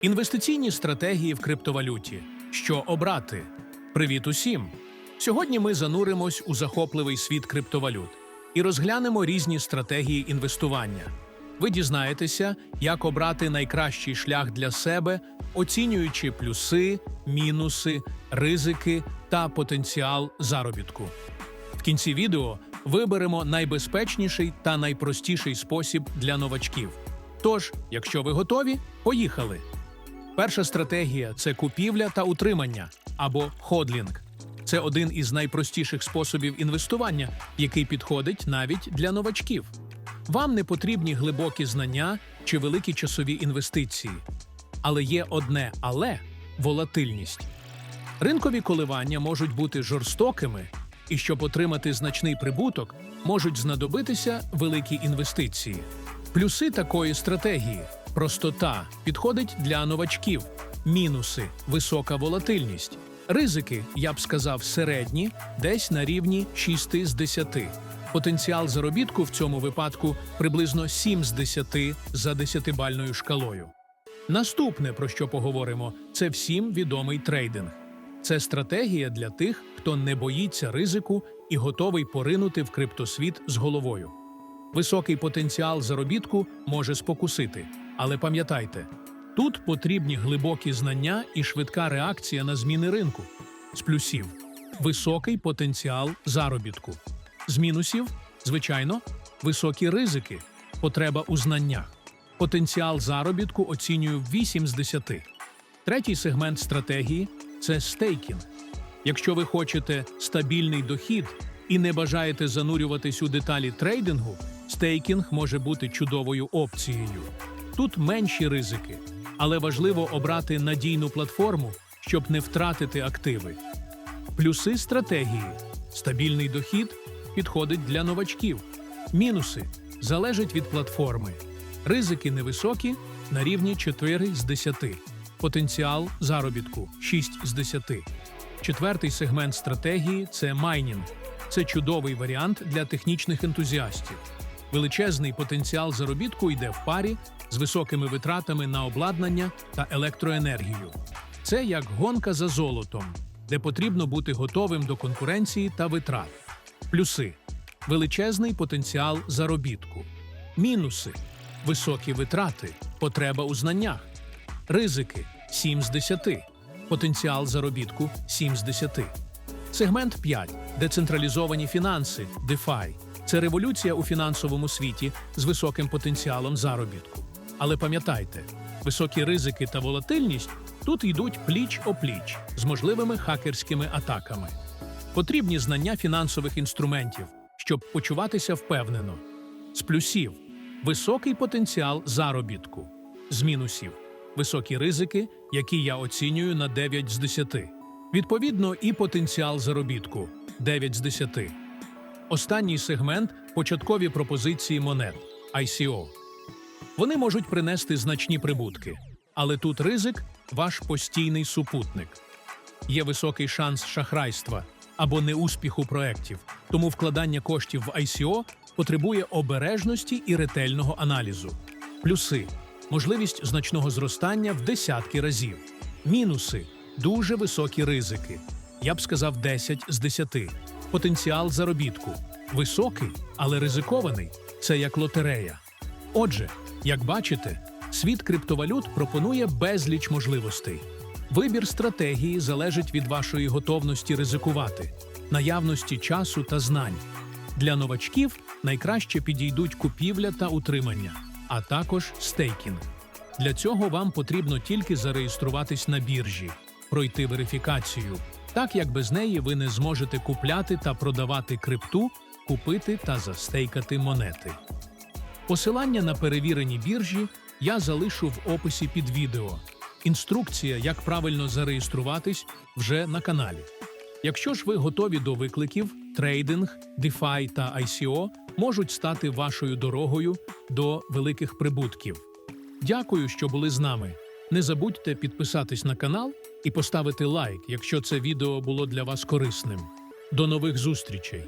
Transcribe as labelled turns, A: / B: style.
A: Інвестиційні стратегії в криптовалюті. Що обрати? Привіт усім! Сьогодні ми зануримось у захопливий світ криптовалют і розглянемо різні стратегії інвестування. Ви дізнаєтеся, як обрати найкращий шлях для себе, оцінюючи плюси, мінуси, ризики та потенціал заробітку. В кінці відео виберемо найбезпечніший та найпростіший спосіб для новачків. Тож, якщо ви готові, поїхали! Перша стратегія це купівля та утримання або ходлінг. Це один із найпростіших способів інвестування, який підходить навіть для новачків. Вам не потрібні глибокі знання чи великі часові інвестиції. Але є одне але волатильність. Ринкові коливання можуть бути жорстокими, і щоб отримати значний прибуток, можуть знадобитися великі інвестиції. Плюси такої стратегії простота підходить для новачків, мінуси висока волатильність. Ризики, я б сказав, середні, десь на рівні 6 з 10. Потенціал заробітку в цьому випадку приблизно 7 з 10 за 10-бальною шкалою. Наступне, про що поговоримо, це всім відомий трейдинг. Це стратегія для тих, хто не боїться ризику і готовий поринути в криптосвіт з головою. Високий потенціал заробітку може спокусити, але пам'ятайте, тут потрібні глибокі знання і швидка реакція на зміни ринку. З плюсів високий потенціал заробітку. З мінусів, звичайно, високі ризики, потреба у знаннях. Потенціал заробітку оцінюю 8 з 10. Третій сегмент стратегії це стейкінг. Якщо ви хочете стабільний дохід і не бажаєте занурюватись у деталі трейдингу, стейкінг може бути чудовою опцією. Тут менші ризики, але важливо обрати надійну платформу, щоб не втратити активи. Плюси стратегії: стабільний дохід підходить для новачків. Мінуси залежать від платформи. Ризики невисокі на рівні 4 з 10. Потенціал заробітку 6 з 10. Четвертий сегмент стратегії це майнінг. Це чудовий варіант для технічних ентузіастів. Величезний потенціал заробітку йде в парі з високими витратами на обладнання та електроенергію. Це як гонка за золотом, де потрібно бути готовим до конкуренції та витрат. Плюси величезний потенціал заробітку, мінуси високі витрати, потреба у знаннях, ризики 7 з 10, потенціал заробітку 7 з 10. Сегмент 5. Децентралізовані фінанси DeFi. Це революція у фінансовому світі з високим потенціалом заробітку. Але пам'ятайте, високі ризики та волатильність тут йдуть пліч-опліч з можливими хакерськими атаками. Потрібні знання фінансових інструментів, щоб почуватися впевнено. З плюсів високий потенціал заробітку, з мінусів високі ризики, які я оцінюю на 9 з 10. Відповідно, і потенціал заробітку 9 з 10. Останній сегмент початкові пропозиції монет ICO. Вони можуть принести значні прибутки, але тут ризик ваш постійний супутник. Є високий шанс шахрайства або неуспіху проєктів, тому вкладання коштів в ICO потребує обережності і ретельного аналізу. Плюси можливість значного зростання в десятки разів. Мінуси дуже високі ризики. Я б сказав 10 з 10. Потенціал заробітку високий, але ризикований. Це як лотерея. Отже, як бачите, світ криптовалют пропонує безліч можливостей. Вибір стратегії залежить від вашої готовності ризикувати, наявності часу та знань. Для новачків найкраще підійдуть купівля та утримання, а також стейкінг. Для цього вам потрібно тільки зареєструватись на біржі, пройти верифікацію, так як без неї ви не зможете купляти та продавати крипту, купити та застейкати монети. Посилання на перевірені біржі я залишу в описі під відео. Інструкція, як правильно зареєструватись, вже на каналі. Якщо ж ви готові до викликів, трейдинг, DeFi та ICO можуть стати вашою дорогою до великих прибутків. Дякую, що були з нами. Не забудьте підписатись на канал і поставити лайк, якщо це відео було для вас корисним. До нових зустрічей!